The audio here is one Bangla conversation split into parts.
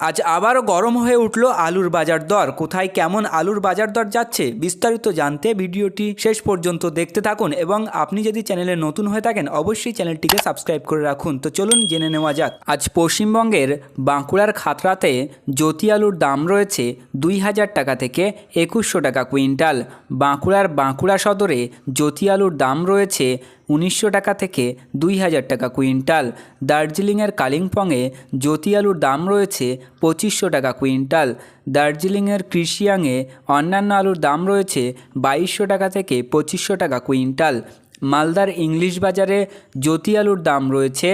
আজ আবারও গরম হয়ে উঠল আলুর বাজার দর। কোথায় কেমন আলুর বাজার দর যাচ্ছে, বিস্তারিত জানতে ভিডিওটি শেষ পর্যন্ত দেখতে থাকুন এবং আপনি যদি চ্যানেলে নতুন হয়ে থাকেন, অবশ্যই চ্যানেলটিকে সাবস্ক্রাইব করে রাখুন। তো চলুন জেনে নেওয়া যাক। আজ পশ্চিমবঙ্গের বাঁকুড়ার খাতড়াতে জ্যোতি আলুর দাম রয়েছে দুই হাজার টাকা থেকে একুশশো টাকা কুইন্টাল। বাঁকুড়ার বাঁকুড়া সদরে জ্যোতি আলুর দাম রয়েছে উনিশশো টাকা থেকে দুই হাজার টাকা কুইন্টাল। দার্জিলিংয়ের কালিম্পংয়ে জ্যোতি আলুর দাম রয়েছে পঁচিশশো টাকা কুইন্টাল। দার্জিলিংয়ের কৃষিয়াংয়ে অন্যান্য আলুর দাম রয়েছে বাইশশো টাকা থেকে পঁচিশশো টাকা কুইন্টাল। মালদার ইংলিশ বাজারে জ্যোতি আলুর দাম রয়েছে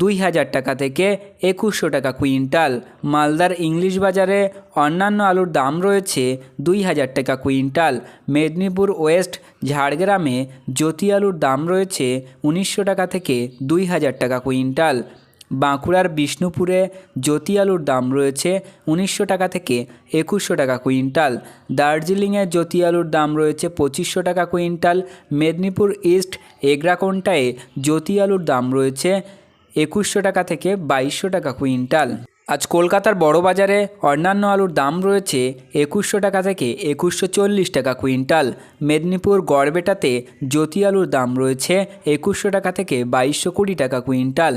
দুই হাজার টাকা থেকে একুশশো টাকা কুইন্টাল। মালদার ইংলিশ বাজারে অন্যান্য আলুর দাম রয়েছে দুই হাজার টাকা কুইন্টাল। মেদিনীপুর ওয়েস্ট ঝাড়গ্রামে জ্যোতি আলুর দাম রয়েছে উনিশশো টাকা থেকে দুই হাজার টাকা কুইন্টাল। বাঁকুড়ার বিষ্ণুপুরে জ্যোতি আলুর দাম রয়েছে উনিশশো টাকা থেকে একুশশো টাকা কুইন্টাল। দার্জিলিংয়ে জ্যোতি আলুর দাম রয়েছে পঁচিশশো টাকা কুইন্টাল। মেদিনীপুর ইস্ট এগ্রাকোন্টায় জ্যোতি আলুর দাম রয়েছে একুশশো টাকা থেকে বাইশশো টাকা কুইন্টাল। আজ কলকাতার বড় বাজারে অন্যান্য আলুর দাম রয়েছে একুশশো টাকা থেকে একুশশো চল্লিশ টাকা কুইন্টাল। মেদিনীপুর গড়বেটাতে জ্যোতি আলুর দাম রয়েছে একুশশো টাকা থেকে বাইশশো কুড়ি টাকা কুইন্টাল।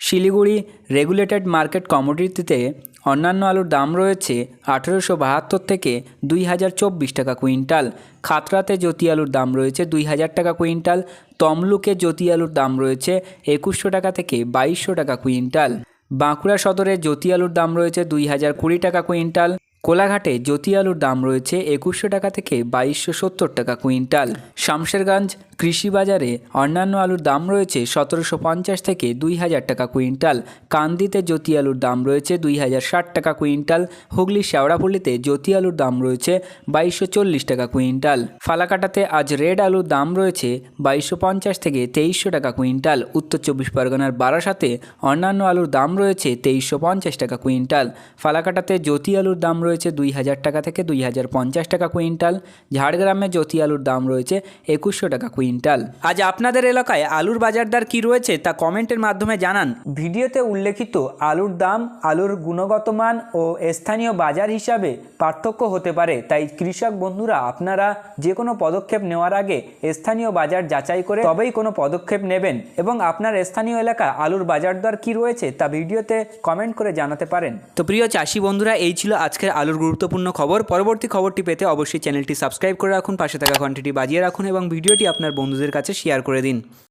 শিলিগুড়ি রেগুলেটেড মার্কেট কমোডিটিতে অন্যান্য আলুর দাম রয়েছে আঠেরোশো বাহাত্তর থেকে দুই হাজার চব্বিশ টাকা কুইন্টাল। খাতরাতে জ্যোতি আলুর দাম রয়েছে দুই হাজার টাকা কুইন্টাল। তমলুকে জ্যোতি আলুর দাম রয়েছে একুশশো টাকা থেকে বাইশশো টাকা কুইন্টাল। বাঁকুড়া সদরে জ্যোতি আলুর দাম রয়েছে দুই হাজার কুড়ি টাকা কুইন্টাল। কোলাঘাটে জ্যোতি আলুর দাম রয়েছে একুশশো টাকা থেকে বাইশশো সত্তর টাকা কুইন্টাল। শামশেরগঞ্জ কৃষি বাজারে অন্যান্য আলুর দাম রয়েছে সতেরোশো পঞ্চাশ থেকে দুই হাজার টাকা কুইন্টাল। কান্দিতে জ্যোতি আলুর দাম রয়েছে দুই হাজার ষাট টাকা কুইন্টাল। হুগলি শেওড়াপল্লিতে জ্যোতি আলুর দাম রয়েছে বাইশশো চল্লিশ টাকা কুইন্টাল। ফালাকাটাতে আজ রেড আলুর দাম রয়েছে বাইশশো পঞ্চাশ থেকে তেইশশো টাকা কুইন্টাল। উত্তর চব্বিশ পরগনার বারাসাতে অন্যান্য আলুর দাম রয়েছে তেইশশো পঞ্চাশ টাকা কুইন্টাল। ফালাকাটাতে জ্যোতি আলুর দাম রয়েছে দুই হাজার টাকা থেকে দুই হাজার পঞ্চাশ টাকা কুইন্টাল। ঝাড়গ্রামে জ্যোতি আলুর দাম রয়েছে একুশশো টাকা কুইন্টাল। আজ আপনাদের এলাকায় আলুর বাজার দর কী রয়েছে তা কমেন্টের মাধ্যমে জানান। ভিডিওতে উল্লেখিত আলুর দাম আলুর গুণগত মান ও স্থানীয় বাজার হিসাবে পার্থক্য হতে পারে। তাই কৃষক বন্ধুরা আপনারা যে কোনো পদক্ষেপ নেওয়ার আগে স্থানীয় বাজার যাচাই করে তবেই কোনো পদক্ষেপ নেবেন এবং আপনার স্থানীয় এলাকা আলুর বাজার দর কী রয়েছে তা ভিডিওতে কমেন্ট করে জানাতে পারেন। তো প্রিয় চাষি বন্ধুরা এই ছিল আজকের আলুর গুরুত্বপূর্ণ খবর। পরবর্তী খবরটি পেতে অবশ্যই চ্যানেলটি সাবস্ক্রাইব করে রাখুন পাশে থাকা ঘন্টিটি বাজিয়ে রাখুন এবং ভিডিওটি আপনার বন্ধুদের কাছে শেয়ার করে দিন।